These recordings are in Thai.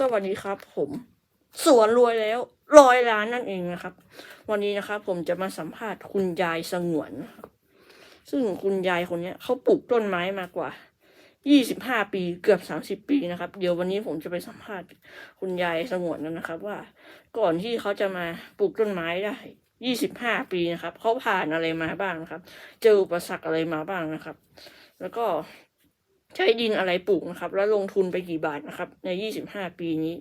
สวัสดีครับ ผม สวนรวยแล้วร้อยล้านนั่นเองนะครับ วันนี้นะครับ ผมจะมาสัมภาษณ์คุณยายสงวน ซึ่งคุณยายคนเนี้ยเขาปลูกต้นไม้มากว่า25ปีเกือบ30ปีนะครับ เดี๋ยววันนี้ผมจะไปสัมภาษณ์คุณยายสงวนกันนะครับ ว่าก่อนที่เขาจะมาปลูกต้นไม้ได้25ปีนะครับเขาผ่านอะไรมาบ้างนะครับ เจออุปสรรคอะไรมาบ้างนะครับ แล้วก็ ใช้ดินอะไรปลูกนะครับ แล้วลงทุนไปกี่บาทนะครับ ใน 25 ปีนี้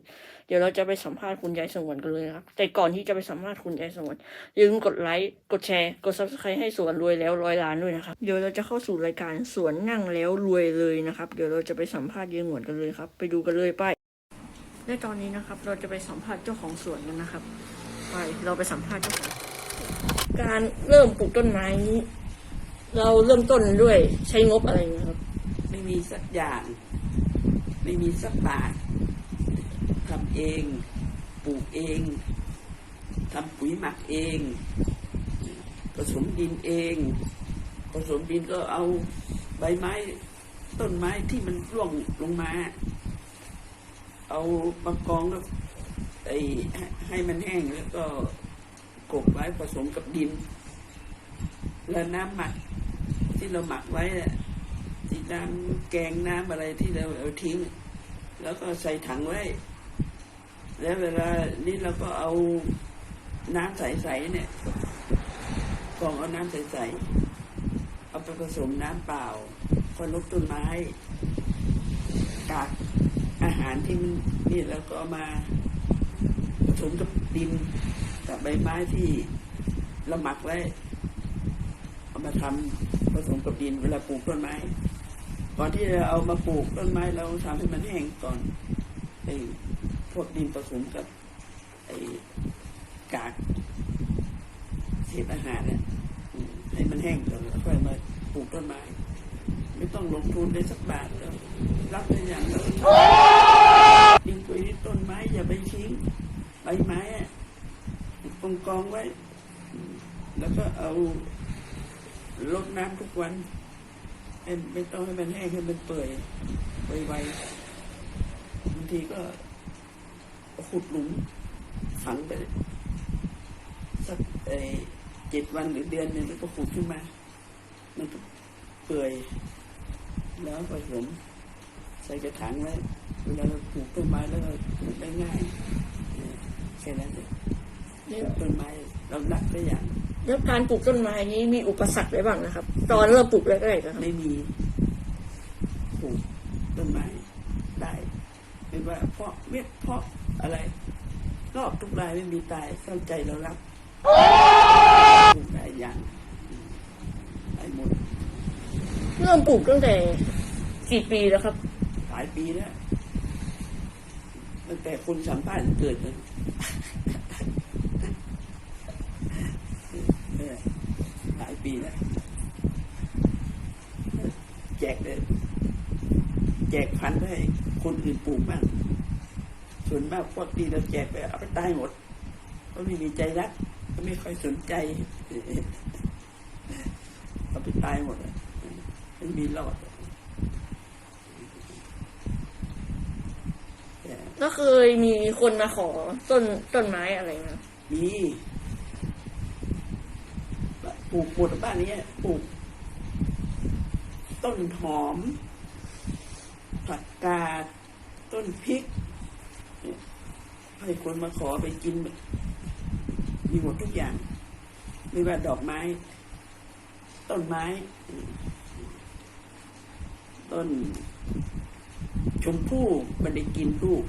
เดี๋ยวเราจะไปสัมภาษณ์คุณยายสงวนกันเลยนะครับ แต่ก่อนที่จะไปสัมภาษณ์คุณยายสงวนอย่าลืมกดไลค์กดแชร์ กด subscribe ให้สวนรวยแล้วร้อยล้านด้วยนะครับ เดี๋ยวเราจะเข้าสู่รายการสวนนั่งแล้วรวยเลยนะครับ เดี๋ยวเราจะไปสัมภาษณ์ยายสงวนกันเลยครับ ไปดูกันเลยไปและตอนนี้นะครับ เราจะไปสัมภาษณ์เจ้าของสวนกันนะครับ ไปเราไปสัมภาษณ์เจ้าของการเริ่มปลูกต้นไม้นี้เราเริ่มต้นด้วยใช้งบอะไรนะครับ ม่มีสักอย่าง ไม่มีสักบาททำเองปลูกเองทำปุ๋ยหมักเองผสมดินเองผสมดินก็เอาใบไม้ ต้นไม้ที่มันร่วงลงมา เอามากองแล้วไอ้ให้มันแห้งแล้วก็กบไว้ผสมกับดิน แล้วน้ำหมักที่เราหมักไว้อะ ที่น้ำแกงน้ำอะไรที่เราเอาทิ้ง แล้วก็ใส่ถังไว้ แล้วเวลานี้เราก็เอาน้ำใสๆเนี่ยกองเอาน้ำใสๆเอาไปผสมน้ำเปล่าก็ลดต้นไม้กากอาหารที่มันนี่เราก็มาผสมกับดินกับใบไม้ที่เราหมักไว้ เอามาทำผสมกับดินเวลาปลูกต้นไม้ ก่อนที่จะเอามาปลูกต้นไม้เราทำให้มันแห้งก่อนไอ้พวกดินผสมกับไอ้กากเศษอาหารเนี่ยให้มันแห้งก่อนแล้วค่อยมาปลูกต้นไม้ ไม่ต้องลงทุนเลยสักบาทแล้วรับได้อย่างเราดินปุ๋ยต้นไม้อย่าไปทิ้งใบไม้อะกองกองไว้ แล้วก็เอาลดน้ำทุกวัน ให้ไม่ต้องให้มันแห้งให้มันเปื่อยไวๆบางทีก็ขุดหลุมฝังไปสักเอ่อเจ็ดวันหรือเดือนหนึ่งแล้วก็ขุดขึ้นมา มันก็เปื่อย แล้วผสมใส่กระถางไว้เวลาเราปลูกต้นไม้แล้วเราปลูกได้ง่ายเออแค่นั้นเองต้นไม้เรารักได้อย่าง แล้วการปลูกต้นไม้นี้มีอุปสรรคอะไรบ้างนะครับ ตอนเริ่มปลูกแรกๆนะครับไม่มีปลูกต้นไม้ได้ไม่ว่าเพราะเม็ดเพราะอะไรรอบทุกรายไม่มีตายเข้าใจเรารับปลูกได้อย่างได้หมดเริ่มปลูกตั้งแต่กี่ปีแล้วครับ หลายปีแล้วตั้งแต่คนสัมภาษณ์เกิดเลยเออหลาย ปีแล้วแจกเลยแจกพันธุ์ให้คนอื่นปลูกบ้าง ส่วนมากพวกที่เราแจกไปเอาไปตายหมด ก็ไม่มีใจรัก ก็ไม่ค่อยสนใจเอาไปตายหมดอะไม่มีรอดแต่ก็เคยมีคนมาขอต้นต้นไม้อะไรนะมี ปลูกปลูกบ้านนี้ปลูก ต้นหอม ผักกาด ต้นพริก ให้คนมาขอไปกิน มีหมดทุกอย่าง ไม่ว่าดอกไม้ ต้นไม้ ต้นชมพู่มันได้กินลูก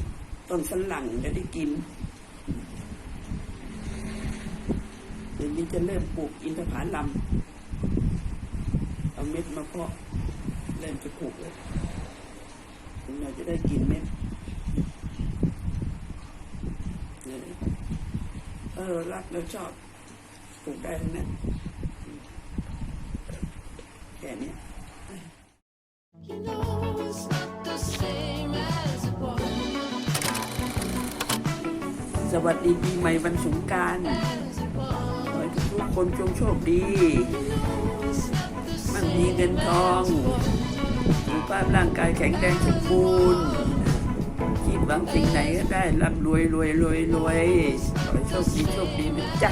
ต้นฝรั่งจะได้กิน เดี๋ยวนี้จะเริ่มปลูกอินทผลัมเอาเม็ดมาเพาะเริ่มจะปลูกเลยถึงเราจะได้กินเม็ดเนี่ยถ้าเรารักเราชอบปลูกได้ทั้งนั้นแค่เนี้ย You know it's not the same as it was. สวัสดีปีใหม่วันสงกราร As คนจงโชคดี มันมีเงินทองสุขภาพร่างกายแข็งแรงสมบูรณ์คิดหวังสิ่งไหนก็ได้ร่ำรวยรวยรวยรวยขอโชคดีโชคดีนะจ๊ะ